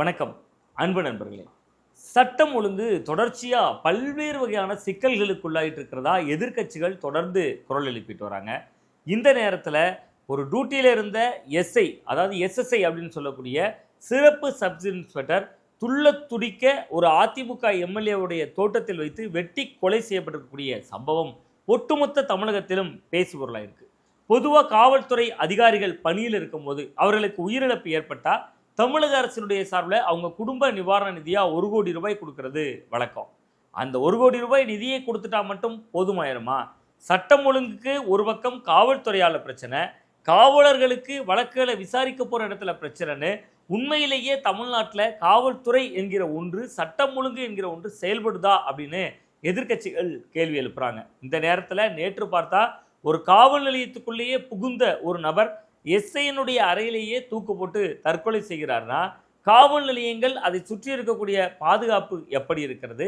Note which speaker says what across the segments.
Speaker 1: வணக்கம் அன்பு நண்பர்களே. சட்டம் ஒழுங்கு தொடர்ச்சியாக பல்வேறு வகையான சிக்கல்களுக்குள்ளாயிட்டு இருக்கிறதா? எதிர்க்கட்சிகள் தொடர்ந்து குரல் எழுப்பிட்டு வராங்க. இந்த நேரத்தில் ஒரு டியூட்டியில் இருந்த எஸ்ஐ அதாவது எஸ்எஸ்ஐ அப்படின்னு சொல்லக்கூடிய சிறப்பு சப் இன்ஸ்பெக்டர் துள்ள துடிக்க ஒரு அதிமுக எம்எல்ஏவுடைய தோட்டத்தில் வைத்து வெட்டி கொலை செய்யப்பட்டிருக்கக்கூடிய சம்பவம் ஒட்டுமொத்த தமிழகத்திலும் பேசுபொருளாக இருக்கு பொதுவாக காவல்துறை அதிகாரிகள் பணியில் இருக்கும்போது அவர்களுக்கு உயிரிழப்பு ஏற்பட்டால் தமிழக அரசினுடைய சார்பில் அவங்க குடும்ப நிவாரண நிதியாக ஒரு கோடி ரூபாய் கொடுக்கறது வழக்கம். அந்த ஒரு கோடி ரூபாய் நிதியை கொடுத்துட்டா மட்டும் போதுமாயிருமா? சட்டம் ஒழுங்குக்கு ஒரு பக்கம் காவல்துறையால் பிரச்சனை காவலர்களுக்கு வழக்குகளை விசாரிக்க போகிற இடத்துல பிரச்சனைன்னு உண்மையிலேயே தமிழ்நாட்டில் காவல்துறை என்கிற ஒன்று சட்டம் ஒழுங்கு என்கிற ஒன்று செயல்படுதா அப்படின்னு எதிர்க்கட்சிகள் கேள்வி எழுப்புறாங்க. இந்த நேரத்தில் நேற்று பார்த்தா ஒரு காவல் நிலையத்துக்குள்ளேயே புகுந்த ஒரு நபர் எஸ்ஐனுடைய அறையிலேயே தூக்கு போட்டு தற்கொலை செய்கிறார்னா காவல் நிலையங்கள் அதை சுற்றி இருக்கக்கூடிய பாதுகாப்பு எப்படி இருக்கிறது?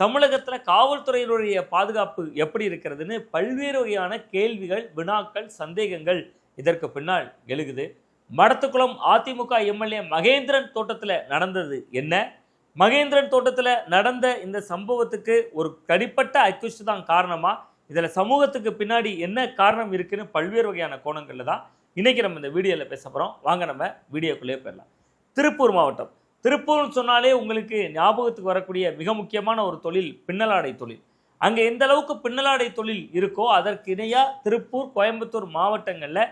Speaker 1: தமிழகத்தில் காவல்துறையினுடைய பாதுகாப்பு எப்படி இருக்கிறதுன்னு பல்வேறு வகையான கேள்விகள் வினாக்கள் சந்தேகங்கள் இதற்கு பின்னால் எழுகுது. மடத்துக்குளம் அதிமுக எம்எல்ஏ மகேந்திரன் தோட்டத்தில் நடந்தது என்ன? மகேந்திரன் தோட்டத்தில் நடந்த இந்த சம்பவத்துக்கு ஒரு தனிப்பட்ட அக்யூஸ்ட் தான் காரணமாக இதில் சமூகத்துக்கு பின்னாடி என்ன காரணம் இருக்குன்னு பல்வேறு வகையான கோணங்களில் தான் இன்றைக்கி நம்ம இந்த வீடியோவில் பேச போகிறோம் வாங்க நம்ம வீடியோக்குள்ளேயே போயிடலாம். திருப்பூர் மாவட்டம். திருப்பூர்னு சொன்னாலே உங்களுக்கு ஞாபகத்துக்கு வரக்கூடிய மிக முக்கியமான ஒரு தொழில் பின்னலாடை தொழில். அங்கே எந்த அளவுக்கு பின்னலாடை தொழில் இருக்கோ அதற்கு இணையாக திருப்பூர் கோயம்புத்தூர் மாவட்டங்களில்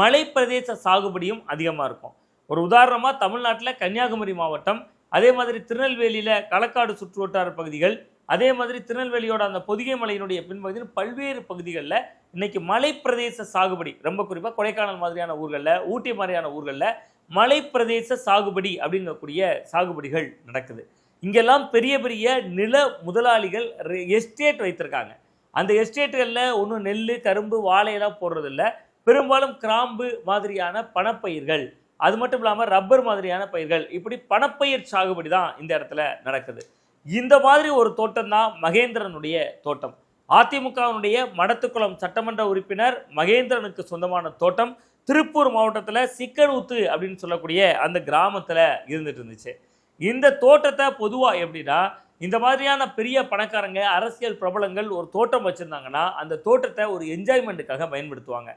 Speaker 1: மலைப்பிரதேச சாகுபடியும் அதிகமாக இருக்கும். ஒரு உதாரணமாக தமிழ்நாட்டில் கன்னியாகுமரி மாவட்டம் அதே மாதிரி திருநெல்வேலியில் களக்காடு சுற்றுவட்டார பகுதிகள் அதே மாதிரி திருநெல்வேலியோட அந்த பொதிகை மலையினுடைய பின்பகுதியில் பல்வேறு பகுதிகளில் இன்னைக்கு மலைப்பிரதேச சாகுபடி ரொம்ப குறிப்பாக கொடைக்கானல் மாதிரியான ஊர்களில் ஊட்டி மாதிரியான ஊர்களில் மலைப்பிரதேச சாகுபடி அப்படிங்கக்கூடிய சாகுபடிகள் நடக்குது. இங்கெல்லாம் பெரிய பெரிய நில முதலாளிகள் எஸ்டேட் வைத்திருக்காங்க. அந்த எஸ்டேட்டுகளில் ஒன்றும் நெல் கரும்பு வாழையெல்லாம் போடுறதில்ல. பெரும்பாலும் கிராம்பு மாதிரியான பணப்பயிர்கள் அது மட்டும் இல்லாமல் ரப்பர் மாதிரியான பயிர்கள் இப்படி பணப்பயிர் சாகுபடி தான் இந்த இடத்துல நடக்குது. இந்த மாதிரி ஒரு தோட்டம் தான் மகேந்திரனுடைய தோட்டம். அதிமுகவினுடைய மடத்துக்குளம் சட்டமன்ற உறுப்பினர் மகேந்திரனுக்கு சொந்தமான தோட்டம். திருப்பூர் மாவட்டத்தில் சிக்கனூத்து அப்படின்னு சொல்லக்கூடிய அந்த கிராமத்தில் இருந்துட்டு இருந்துச்சு. இந்த தோட்டத்தை பொதுவாக எப்படின்னா இந்த மாதிரியான பெரிய பணக்காரங்க அரசியல் பிரபலங்கள் ஒரு தோட்டம் வச்சுருந்தாங்கன்னா அந்த தோட்டத்தை ஒரு என்ஜாய்மெண்ட்டுக்காக பயன்படுத்துவாங்க.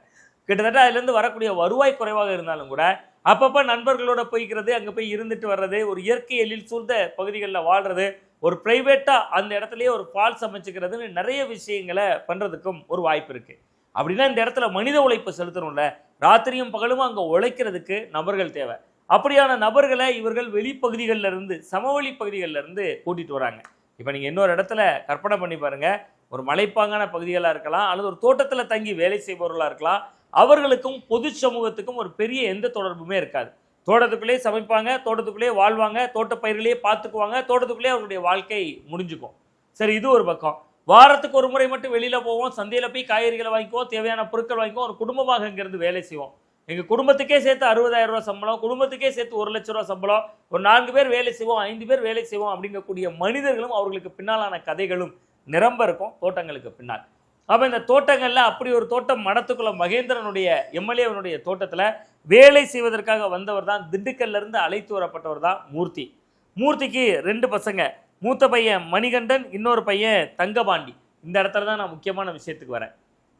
Speaker 1: கிட்டத்தட்ட அதுலேருந்து வரக்கூடிய வருவாய் குறைவாக இருந்தாலும் கூட அப்பப்போ நண்பர்களோட போய்க்கிறது அங்கே போய் இருந்துட்டு வர்றது ஒரு இயற்கை எழில் சூழ்ந்த பகுதிகளில் வாழ்கிறது ஒரு ப்ரைவேட்டாக அந்த இடத்துலயே ஒரு ஃபால்ஸ் அமைச்சுக்கிறதுன்னு நிறைய விஷயங்களை பண்ணுறதுக்கும் ஒரு வாய்ப்பு இருக்குது அப்படின்னா இந்த இடத்துல மனித உழைப்பு செலுத்தணும்ல. ராத்திரியும் பகலும் அங்கே உழைக்கிறதுக்கு நபர்கள் தேவை. அப்படியான நபர்களை இவர்கள் வெளிப்பகுதிகளில் இருந்து சமவெளி பகுதிகளிலிருந்து கூட்டிகிட்டு வராங்க. இப்போ நீங்கள் இன்னொரு இடத்துல கற்பனை பண்ணி பாருங்கள் ஒரு மலைப்பாங்கான பகுதிகளாக இருக்கலாம் அல்லது ஒரு தோட்டத்தில் தங்கி வேலை செய்பவர்களாக இருக்கலாம் அவர்களுக்கும் பொது சமூகத்துக்கும் ஒரு பெரிய எந்த தொடர்புமே இருக்காது. தோட்டத்துக்குள்ளேயே சமைப்பாங்க தோட்டத்துக்குள்ளேயே வாழ்வாங்க தோட்ட பயிர்களையே பார்த்துக்குவாங்க தோட்டத்துக்குள்ளேயே அவருடைய வாழ்க்கை முடிஞ்சுக்கும். சரி இது ஒரு பக்கம். வாரத்துக்கு ஒரு முறை மட்டும் வெளியில் போவோம் சந்தையில் போய் காய்கறிகளை வாங்கிக்குவோம் தேவையான பொருட்கள் வாங்கிக்குவோம் ஒரு குடும்பமாக இங்கேருந்து வேலை செய்வோம். எங்கள் குடும்பத்துக்கே சேர்த்து அறுபதாயிரம் ரூபா சம்பளம் குடும்பத்துக்கே சேர்த்து ஒரு லட்ச ரூபா சம்பளம் ஒரு நான்கு பேர் வேலை செய்வோம் ஐந்து பேர் வேலை செய்வோம் அப்படிங்கக்கூடிய மனிதர்களும் அவர்களுக்கு பின்னாலான கதைகளும் நிரம்ப இருக்கும் தோட்டங்களுக்கு பின்னால். அப்போ இந்த தோட்டங்களில் அப்படி ஒரு தோட்டம் மடத்துக்குள்ள மகேந்திரனுடைய எம்எல்ஏவனுடைய தோட்டத்தில் வேலை செய்வதற்காக வந்தவர் தான் திண்டுக்கல்லிருந்து அழைத்து வரப்பட்டவர் தான் மூர்த்தி. மூர்த்திக்கு ரெண்டு பசங்க. மூத்த பையன் மணிகண்டன் இன்னொரு பையன் தங்கபாண்டி. இந்த இடத்துல தான் நான் முக்கியமான விஷயத்துக்கு வரேன்.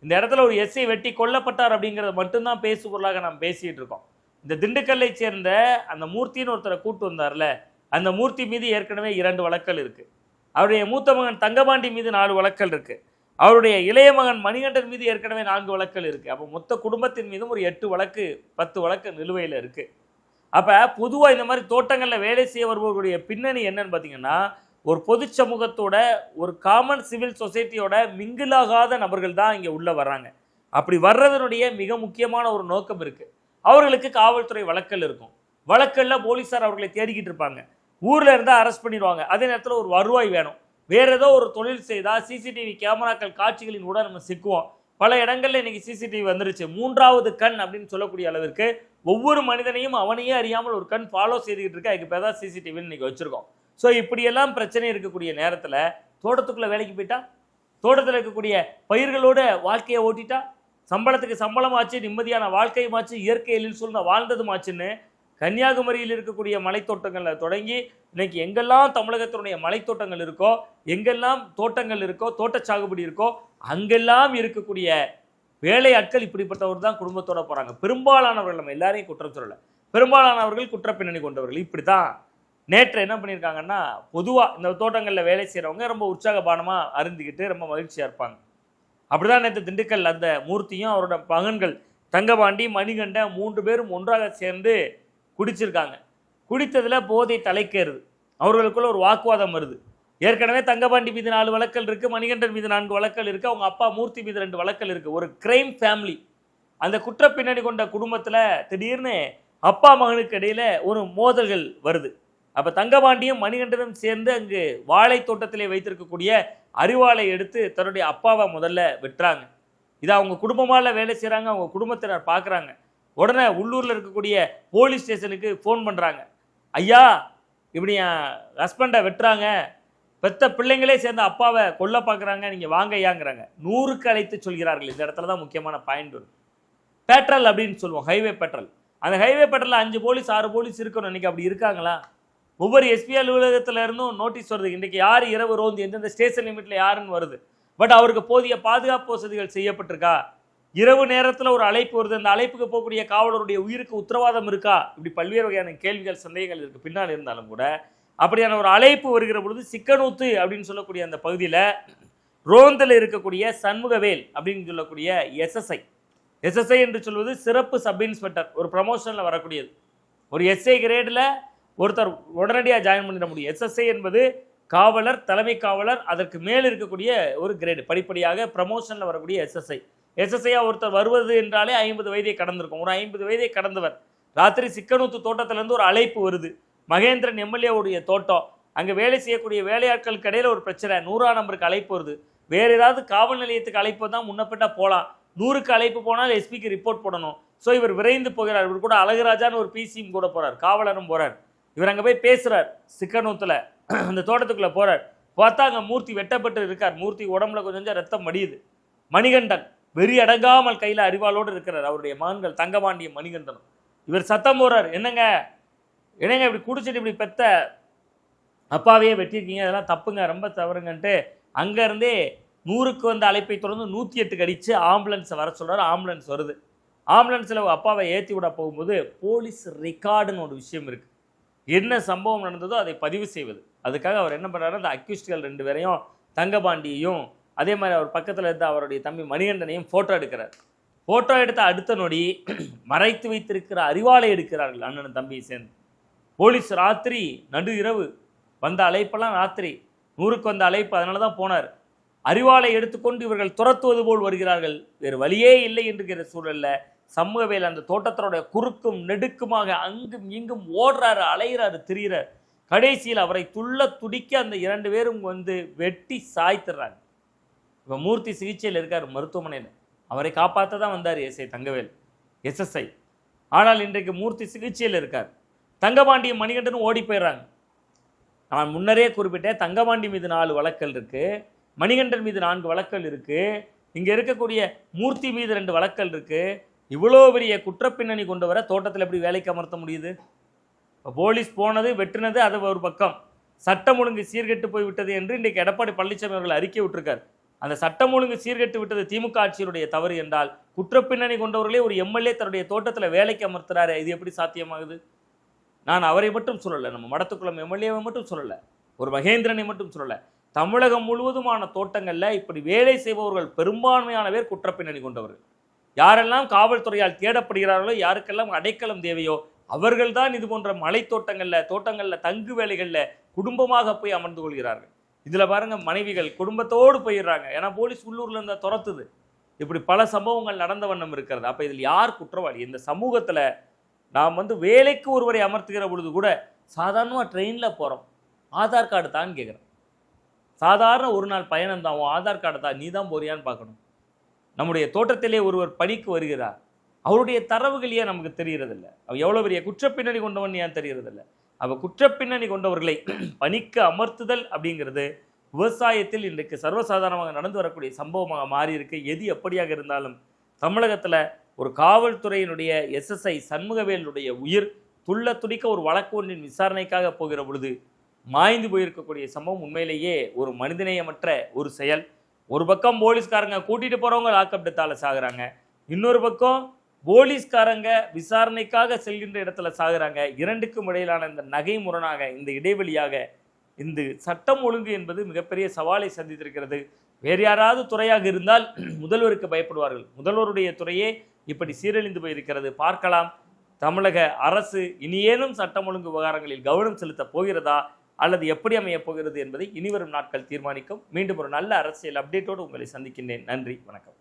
Speaker 1: இந்த இடத்துல ஒரு எஸ்ஐ வெட்டி கொல்லப்பட்டார் அப்படிங்கிறத மட்டும்தான் பேசு பொருளாக நாம் பேசிகிட்டு இருக்கோம். இந்த திண்டுக்கல்லை சேர்ந்த அந்த மூர்த்தின்னு ஒருத்தரை கூட்டு வந்தார்ல அந்த மூர்த்தி மீது ஏற்கனவே இரண்டு வழக்கல் இருக்குது அவருடைய மூத்த மகன் தங்கபாண்டி மீது நாலு வழக்கல் இருக்குது அவருடைய இளைய மகன் மணிகண்டன் மீது ஏற்கனவே நான்கு வழக்கல் இருக்குது அப்போ மொத்த குடும்பத்தின் மீதும் ஒரு எட்டு வழக்கு பத்து வழக்கு நிலுவையில் இருக்குது அப்போ பொதுவாக இந்த மாதிரி தோட்டங்களில் வேலை செய்ய வருபவர்களுடைய பின்னணி என்னன்னு பார்த்தீங்கன்னா ஒரு பொது சமூகத்தோட ஒரு காமன் சிவில் சொசைட்டியோட மிங்கிலாகாத நபர்கள் தான் இங்கே உள்ளே வர்றாங்க. அப்படி வர்றதனுடைய மிக முக்கியமான ஒரு நோக்கம் இருக்குது அவர்களுக்கு காவல்துறை வழக்கல் இருக்கும். வழக்கல்ல போலீஸார் அவர்களை தேடிக்கிட்டு இருப்பாங்க. ஊரில் இருந்தால் அரெஸ்ட் பண்ணிடுவாங்க. அதே நேரத்தில் ஒரு வருவாய் வேணும். வேறு ஏதோ ஒரு தொழில் செய்தால் சிசிடிவி கேமராக்கள் காட்சிகளின் கூட நம்ம சிக்குவோம். பல இடங்கள்ல இன்னைக்கு சிசிடிவி வந்துருச்சு. மூன்றாவது கண் அப்படின்னு சொல்லக்கூடிய அளவிற்கு ஒவ்வொரு மனிதனையும் அவனையே அறியாமல் ஒரு கண் ஃபாலோ செய்துக்கிட்டு இருக்கா. அதுக்கு பேர் தான் சிசிடிவின்னு இன்னைக்கு வச்சிருக்கோம். ஸோ இப்படியெல்லாம் பிரச்சனை இருக்கக்கூடிய நேரத்தில் தோட்டத்துக்குள்ளே வேலைக்கு போயிட்டா? தோட்டத்தில் இருக்கக்கூடிய பயிர்களோட வாழ்க்கையை ஓட்டிட்டா? சம்பளத்துக்கு சம்பளமாச்சு நிம்மதியான வாழ்க்கையுமாச்சு இயற்கை எழில் சூழ்ந்த வாழ்ந்ததுமாச்சுன்னு கன்னியாகுமரியில் இருக்கக்கூடிய மலைத்தோட்டங்களில் தொடங்கி இன்னைக்கு எங்கெல்லாம் தமிழகத்தினுடைய மலைத்தோட்டங்கள் இருக்கோ எங்கெல்லாம் தோட்டங்கள் இருக்கோ தோட்ட சாகுபடி இருக்கோ அங்கெல்லாம் இருக்கக்கூடிய வேலை ஆட்கள் இப்படிப்பட்டவர் தான் குடும்பத்தோட போகிறாங்க பெரும்பாலானவர்கள் நம்ம எல்லாரையும் குற்றம் சொல்லலை. பெரும்பாலானவர்கள் குற்றப்பின்னணி கொண்டவர்கள். இப்படி தான் நேற்று என்ன பண்ணியிருக்காங்கன்னா பொதுவாக இந்த தோட்டங்களில் வேலை செய்கிறவங்க ரொம்ப உற்சாகபானமாக அருந்திக்கிட்டு ரொம்ப மகிழ்ச்சியாக இருப்பாங்க. அப்படிதான் நேற்று திண்டுக்கல் அந்த மூர்த்தியும் அவரோட மகன்கள் தங்கபாண்டி மணிகண்டன் மூன்று பேரும் ஒன்றாக சேர்ந்து குடிச்சிருக்காங்க. குடித்ததில் போதை தலைக்கேறுது. அவர்களுக்குள்ள ஒரு வாக்குவாதம் வருது. ஏற்கனவே தங்கபாண்டி மீது நாலு வழக்கல் இருக்குது மணிகண்டன் மீது நான்கு வழக்கல் இருக்குது அவங்க அப்பா மூர்த்தி மீது ரெண்டு வழக்கல் இருக்குது ஒரு கிரைம் ஃபேமிலி அந்த குற்ற பின்னணி கொண்ட குடும்பத்தில் திடீர்னு அப்பா மகனுக்கு இடையில் ஒரு மோதல்கள் வருது. அப்போ தங்கபாண்டியும் மணிகண்டனும் சேர்ந்து அங்கு வாழை தோட்டத்திலே வைத்திருக்கக்கூடிய அறிவாளை எடுத்து தன்னுடைய அப்பாவை முதல்ல விட்டுறாங்க இதை அவங்க குடும்பமால வேலை செய்கிறாங்க அவங்க குடும்பத்தினர் பார்க்குறாங்க உடனே உள்ளூரில் இருக்கக்கூடிய போலீஸ் ஸ்டேஷனுக்கு ஃபோன் பண்ணுறாங்க ஐயா இப்படி என் ஹஸ்பண்டை வெட்டுறாங்க. பெத்த பிள்ளைங்களே சேர்ந்து அப்பாவை கொல்ல பார்க்குறாங்க நீங்கள் வாங்க ஐயாங்கிறாங்க. நூறுக்கு அழைத்து சொல்கிறார்கள். இந்த இடத்துல தான் முக்கியமான பாயிண்ட் வரும் பெட்ரோல் அப்படின்னு சொல்லுவோம். ஹைவே பெட்ரோல் அந்த ஹைவே பெட்ரோலில் அஞ்சு போலீஸ் ஆறு போலீஸ் இருக்கணும் இன்றைக்கி அப்படி இருக்காங்களா? ஒவ்வொரு எஸ்பி அலுவலகத்தில் இருந்தும் நோட்டீஸ் வருது. இன்றைக்கி யார் இரவு ரோந்து எந்தெந்த ஸ்டேஷன் லிமிட்டில் யாருன்னு வருது. பட் அவருக்கு போதிய பாதுகாப்பு வசதிகள் செய்யப்பட்டிருக்கா? இரவு நேரத்தில் ஒரு அழைப்பு வருது. அந்த அழைப்புக்கு போகக்கூடிய காவலருடைய உயிருக்கு உத்தரவாதம் இருக்கா? இப்படி பல்வேறு வகையான கேள்விகள் சந்தேகங்கள் இருக்கு. பின்னால் இருந்தாலும் கூட அப்படியான ஒரு அழைப்பு வருகிற பொழுது சிக்கனூத்து அப்படின்னு சொல்லக்கூடிய அந்த பகுதியில் ரோந்தில் இருக்கக்கூடிய சண்முகவேல் அப்படின்னு சொல்லக்கூடிய எஸ்எஸ்ஐ. எஸ்எஸ்ஐ என்று சொல்வது சிறப்பு சப் இன்ஸ்பெக்டர். ஒரு ப்ரமோஷனில் வரக்கூடியது. ஒரு எஸ்ஐ கிரேடில் ஒருத்தர் உடனடியாக ஜாயின் பண்ணிட முடியும். எஸ்எஸ்ஐ என்பது காவலர் தலைமை காவலர் அதற்கு மேல் இருக்கக்கூடிய ஒரு கிரேடு படிப்படியாக ப்ரமோஷனில் வரக்கூடிய எஸ்எஸ்ஐ. எஸ்எஸ்ஐயா ஒருத்தர் வருவது என்றாலே ஐம்பது வயதை கடந்திருக்கும். ஒரு ஐம்பது வயதை கடந்தவர். ராத்திரி சிக்கனூத்து தோட்டத்திலேருந்து ஒரு அழைப்பு வருது. மகேந்திரன் எம்எல்ஏவுடைய தோட்டம். அங்கே வேலை செய்யக்கூடிய வேலையாட்களுக்கு இடையில் ஒரு பிரச்சனை. நூறா நம்பருக்கு அழைப்பு வருது. வேறு ஏதாவது காவல் நிலையத்துக்கு அழைப்பு தான் முன்னப்பட்டா போகலாம் நூறுக்கு அழைப்பு போனால் எஸ்பிக்கு ரிப்போர்ட் போடணும். ஸோ இவர் விரைந்து போகிறார். இவர் கூட அழகுராஜான்னு ஒரு பிசியும் கூட போகிறார் காவலரும் போகிறார் இவர் அங்கே போய் பேசுகிறார் சிக்கனூத்தில். அந்த தோட்டத்துக்குள்ளே போகிறார் பார்த்தா அங்கே மூர்த்தி வெட்டப்பட்டு இருக்கார். மூர்த்தி உடம்புல கொஞ்சம் கொஞ்சம் ரத்தம் மடியுது மணிகண்டன். வெறி அடங்காமல் கையில் அறிவாளோடு இருக்கிறார். அவருடைய மகன்கள் தங்கபாண்டிய மணிகண்டனும். இவர் சத்தம் போறார் என்னங்க? என்னங்க இப்படி குடிச்சிட்டு இப்படி பெத்த அப்பாவையே வெட்டியிருக்கீங்க? அதெல்லாம் தப்புங்க. ரொம்ப தவறுங்கன்ட்டு அங்கேருந்தே நூறுக்கு வந்த அழைப்பை தொடர்ந்து நூற்றி எட்டுக்கு அடித்து ஆம்புலன்ஸை வர சொல்கிறார் ஆம்புலன்ஸ் வருது. ஆம்புலன்ஸில் அப்பாவை ஏற்றி விட போகும்போது போலீஸ் ரெக்கார்டுன்னு ஒரு விஷயம் இருக்குது என்ன சம்பவம் நடந்ததோ அதை பதிவு செய்வது. அதுக்காக அவர் என்ன பண்ணுறாரு அந்த அக்யூஸ்டுகள் ரெண்டு பேரையும் தங்கபாண்டியையும் அதே மாதிரி அவர் பக்கத்தில் இருந்த அவருடைய தம்பி மணிகண்டனையும் ஃபோட்டோ எடுக்கிறார். ஃபோட்டோ எடுத்த அடுத்த நொடி மறைத்து வைத்திருக்கிற அறிவாலை எடுக்கிறார்கள் அண்ணன் தம்பியை சேர்ந்து. போலீஸ் ராத்திரி நடு இரவு வந்த அழைப்பெல்லாம் ராத்திரி. நூறுக்கு வந்த அழைப்பு அதனால தான் போனார். அறிவாளை எடுத்துக்கொண்டு இவர்கள் துரத்துவது போல் வருகிறார்கள். வேறு வழியே இல்லை என்கிற சூழல்ல சமூகவேல் அந்த தோட்டத்தோட குறுக்கும் நெடுக்குமாக அங்கும் இங்கும் ஓடுறாரு அலைகிறாரு திரியிறார். கடைசியில் அவரை துள்ள துடிக்க அந்த இரண்டு பேரும் வந்து வெட்டி சாய்த்துறாங்க. இப்போ மூர்த்தி சிகிச்சையில் இருக்கார் மருத்துவமனையில். அவரை காப்பாற்ற தான் வந்தார் எஸ்ஐ தங்கவேல் எஸ்எஸ்ஐ ஆனால் இன்றைக்கு மூர்த்தி சிகிச்சையில் இருக்கார். தங்கபாண்டியும் மணிகண்டனும் ஓடி போயிடுறாங்க. நான் முன்னரே குறிப்பிட்டேன் தங்கபாண்டி மீது நாலு வழக்கல் இருக்குது மணிகண்டன் மீது நான்கு வழக்கல் இருக்குது இங்கே இருக்கக்கூடிய மூர்த்தி மீது ரெண்டு வழக்கல் இருக்குது இவ்வளோ பெரிய குற்றப்பின்னணி கொண்டு வர தோட்டத்தில் எப்படி வேலைக்கு அமர்த்த முடியுது? இப்போ போலீஸ் போனது வெட்டினது அது ஒரு பக்கம். சட்டம் ஒழுங்கு சீர்கெட்டு போய் விட்டது என்று இன்றைக்கு எடப்பாடி பழனிசாமி அவர்கள் அறிக்கை விட்டுருக்கார். அந்த சட்டம் ஒழுங்கு சீர்கெட்டு விட்டது திமுக ஆட்சியினுடைய தவறு என்றால் குற்றப்பின்னணி கொண்டவர்களே ஒரு எம்எல்ஏ தன்னுடைய தோட்டத்தில் வேலைக்கு அமர்த்துறாரு இது எப்படி சாத்தியமாகுது? நான் அவரை மட்டும் சொல்லலை நம்ம மடத்துக்குளம் எம்எல்ஏவை மட்டும் சொல்லலை ஒரு மகேந்திரனை மட்டும் சொல்லலை. தமிழகம் முழுவதுமான தோட்டங்களில் இப்படி வேலை செய்பவர்கள் பெரும்பான்மையான பேர் குற்றப்பின்னணி கொண்டவர்கள். யாரெல்லாம் காவல்துறையால் தேடப்படுகிறார்களோ யாருக்கெல்லாம் அடைக்கலம் தேவையோ அவர்கள்தான் இது போன்ற மலை தோட்டங்களில் தோட்டங்களில் தங்கு வேலைகளில் குடும்பமாக போய் அமர்ந்து கொள்கிறார்கள். இதில் பாருங்க மனைவிகள் குடும்பத்தோடு போயிடுறாங்க. ஏன்னா போலீஸ் உள்ளூரில் இருந்தா துரத்துது. இப்படி பல சம்பவங்கள் நடந்த வண்ணம் இருக்கிறது. அப்போ இதில் யார் குற்றவாளி? இந்த சமூகத்தில் நாம் வந்து வேலைக்கு ஒருவரை அமர்த்துகிற பொழுது கூட சாதாரணமாக ட்ரெயினில் போகிறோம் ஆதார் கார்டு தான் கேட்குறேன் சாதாரண ஒரு நாள் பயணம் தான். உன் ஆதார் கார்டு தான் நீ தான் போறியான்னு பார்க்கணும். நம்முடைய தோட்டத்திலே ஒருவர் பணிக்கு வருகிறார். அவருடைய தரவுகள் ஏன் நமக்கு தெரிகிறதில்ல அவ எவ்வளோ பெரிய குற்றப்பின்னணி கொண்டவன் ஏன் தெரியறதில்ல? அப்போ குற்றப்பின்னணி கொண்டவர்களை பணிக்கு அமர்த்துதல் அப்படிங்கிறது விவசாயத்தில் இன்றைக்கு சர்வசாதாரணமாக நடந்து வரக்கூடிய சம்பவமாக மாறி இருக்கு எது எப்படியாக இருந்தாலும் தமிழகத்தில் ஒரு காவல்துறையினுடைய எஸ்எஸ்ஐ சண்முகவேலுடைய உயிர் துள்ள துடிக்க ஒரு வழக்கு ஒன்றின் விசாரணைக்காக போகிற பொழுது மாய்ந்து போயிருக்கக்கூடிய சம்பவம் உண்மையிலேயே ஒரு மனிதநேயமற்ற ஒரு செயல். ஒரு பக்கம் போலீஸ்காரங்க கூட்டிகிட்டு போகிறவங்க லாக்அப் டெத்தால் சாகுறாங்க. இன்னொரு பக்கம் போலீஸ்காரங்க விசாரணைக்காக செல்கின்ற இடத்துல சாகுறாங்க. இரண்டுக்கும் இடையிலான இந்த நகை முரணாக இந்த இடைவெளியாக இந்த சட்டம் ஒழுங்கு என்பது மிகப்பெரிய சவாலை சந்தித்திருக்கிறது. வேறு யாராவது துறையாக இருந்தால் முதல்வருக்கு பயப்படுவார்கள். முதல்வருடைய துறையே இப்படி சீரழிந்து போயிருக்கிறது. பார்க்கலாம். தமிழக அரசு இனியேனும் சட்டம் ஒழுங்கு விவகாரங்களில் கவனம் செலுத்தப் போகிறதா? அல்லது எப்படி அமையப் போகிறது என்பதை இனிவரும் நாட்கள் தீர்மானிக்கும். மீண்டும் ஒரு நல்ல அரசியல் அப்டேட்டோடு உங்களை சந்திக்கின்றேன். நன்றி. வணக்கம்.